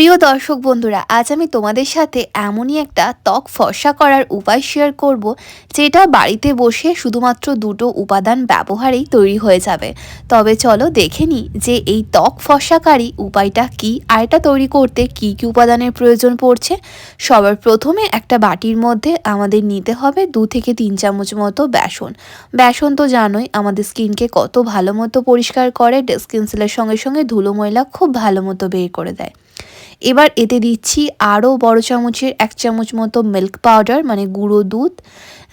প্রিয় দর্শক বন্ধুরা, আজ আমি তোমাদের সাথে এমনই একটা ত্বক ফর্সা করার উপায় শেয়ার করব, যেটা বাড়িতে বসে শুধুমাত্র দুটো উপাদান ব্যবহারেই তৈরি হয়ে যাবে। তবে চলো দেখে নিই যে এই ত্বক ফর্সাকারী উপায়টা কি, আর এটা তৈরি করতে কি কি উপাদানের প্রয়োজন পড়ছে। সবার প্রথমে একটা বাটির মধ্যে আমাদের নিতে হবে দু থেকে তিন চামচ মতো বেসন। বেসন তো জানোই, আমাদের স্কিনকে কত ভালো মতো পরিষ্কার করে স্কিন সঙ্গে সঙ্গে ধুলো ময়লা খুব ভালো মতো বের করে দেয়। এবার এতে দিচ্ছি আরও বড় চামচের এক চামচ মতো মিল্ক পাউডার মানে গুঁড়ো দুধ।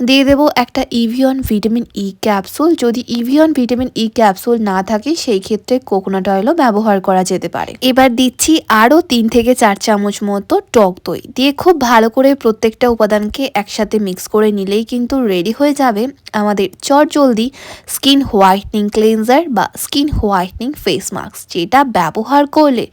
দিয়ে দেব একটা ইভিয়ন ভিটামিন ই ক্যাপসুল যদি ইভিয়ন ভিটামিন ই ক্যাপসুল না থাকে, সেই ক্ষেত্রে কোকোনাট অয়েলও ব্যবহার করা যেতে পারে। এবার দিচ্ছি আরও তিন থেকে চার চামচ মতো টক দই। দিয়ে খুব ভালো করে প্রত্যেকটা উপাদানকে একসাথে মিক্স করে নিলেই কিন্তু রেডি হয়ে যাবে আমাদের চট জলদি স্কিন হোয়াইটনিং ক্লিনজার বা স্কিন হোয়াইটনিং ফেস মাস্ক যেটা ব্যবহার করলে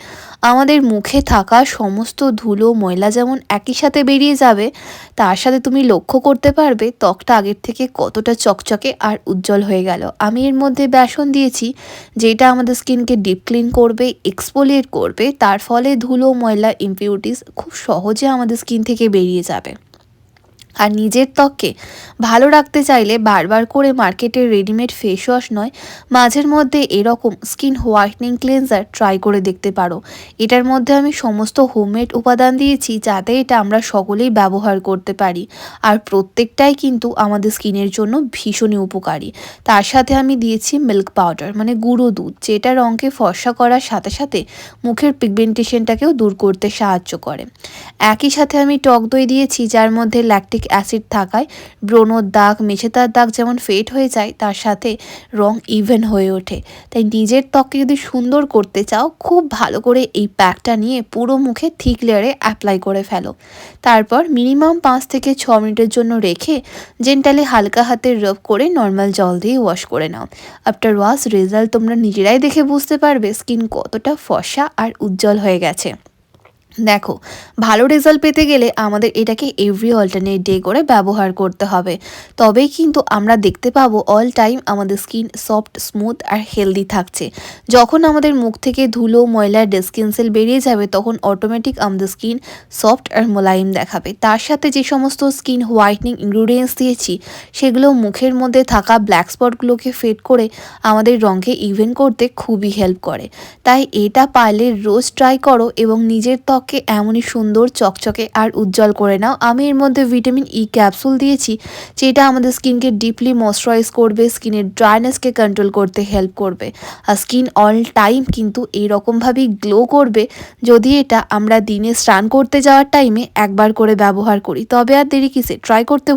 আমাদের মুখে থাকা সমস্ত ধুলো, ময়লা যেমন একই সাথে বেরিয়ে যাবে, তার সাথে তুমি লক্ষ্য করতে পারবে ত্বকটা আগের থেকে কতটা চকচকে আর উজ্জ্বল হয়ে গেল। আমি এর মধ্যে বেসন দিয়েছি, যেটা আমাদের স্কিনকে ডিপ ক্লিন করবে এক্সপোলিয়েট করবে, তার ফলে ধুলো, ময়লা ইম্পিউরিটিস খুব সহজে আমাদের স্কিন থেকে বেরিয়ে যাবে। আর নিজের ত্বককে ভালো রাখতে চাইলে বারবার করে মার্কেটের রেডিমেড ফেস ওয়াশ নয়, মাঝের মধ্যে এরকম স্কিন হোয়াইটনিং ক্লেন্সার ট্রাই করে দেখতে পারো। এটার মধ্যে আমি সমস্ত হোমমেড উপাদান দিয়েছি যাতে এটা আমরা সকলেই ব্যবহার করতে পারি। আর প্রত্যেকটাই কিন্তু আমাদের স্কিনের জন্য ভীষণই উপকারী। তার সাথে আমি দিয়েছি মিল্ক পাউডার মানে গুঁড়ো দুধ, যেটা রঙকে ফর্সা করার সাথে সাথে মুখের পিগমেন্টেশনটাকেও দূর করতে সাহায্য করে। একই সাথে আমি টক দই দিয়েছি, যার মধ্যে ল্যাকটিক সিট্রিক অ্যাসিড থাকায় ব্রণর দাগ মেছেতার দাগ যেমন ফেড হয়ে যায়, তার সাথে রং ইভেন হয়ে ওঠে। তাই নিজের ত্বককে যদি সুন্দর করতে চাও, খুব ভালো করে এই প্যাকটা নিয়ে পুরো মুখে থিক লেয়ারে অ্যাপ্লাই করে ফেলো। তারপর মিনিমাম পাঁচ থেকে ছ মিনিটের জন্য রেখে জেন্টালি হালকা হাতে রব করে নর্মাল জল দিয়ে ওয়াশ করে নাও। আফটার ওয়াশ রেজাল্ট তোমরা নিজেরাই দেখে বুঝতে পারবে স্কিন কতটা ফসা আর উজ্জ্বল হয়ে গেছে। দেখো, ভালো রেজাল্ট পেতে গেলে আমাদের এটাকে এভরি অল্টারনেট ডে করে ব্যবহার করতে হবে। তবেই কিন্তু আমরা দেখতে পাবো অল টাইম আমাদের স্কিন সফট স্মুথ আর হেলদি থাকছে। যখন আমাদের মুখ থেকে ধুলো, ময়লা ডেস্কিন সেল বেরিয়ে যাবে, তখন অটোমেটিক আমাদের স্কিন সফট আর মোলায়েম দেখাবে। তার সাথে যে সমস্ত স্কিন হোয়াইটনিং ইনগ্রিডিয়েন্টস দিয়েছি, সেগুলো মুখের মধ্যে থাকা ব্ল্যাক স্পটগুলোকে ফেড করে আমাদের রঙকে ইভেন করতে খুবই হেল্প করে। তাই এটা পারলে রোজ ট্রাই করো এবং নিজের ত্বক ত্বককে এমনই সুন্দর, চকচকে আর উজ্জ্বল করে নাও। আমি এর মধ্যে ভিটামিন ই ক্যাপসুল দিয়েছি, যেটা আমাদের স্কিনকে ডিপলি ময়শ্চারাইজ করবে, স্কিনের ড্রাইনেসকে কন্ট্রোল করতে হেল্প করবে। আর স্কিন অল টাইম কিন্তু এইরকমভাবেই গ্লো করবে, যদি এটা আমরা দিনে স্নান করতে যাওয়ার টাইমে একবার করে ব্যবহার করি। তবে আর দেরি কিসে? ট্রাই করতে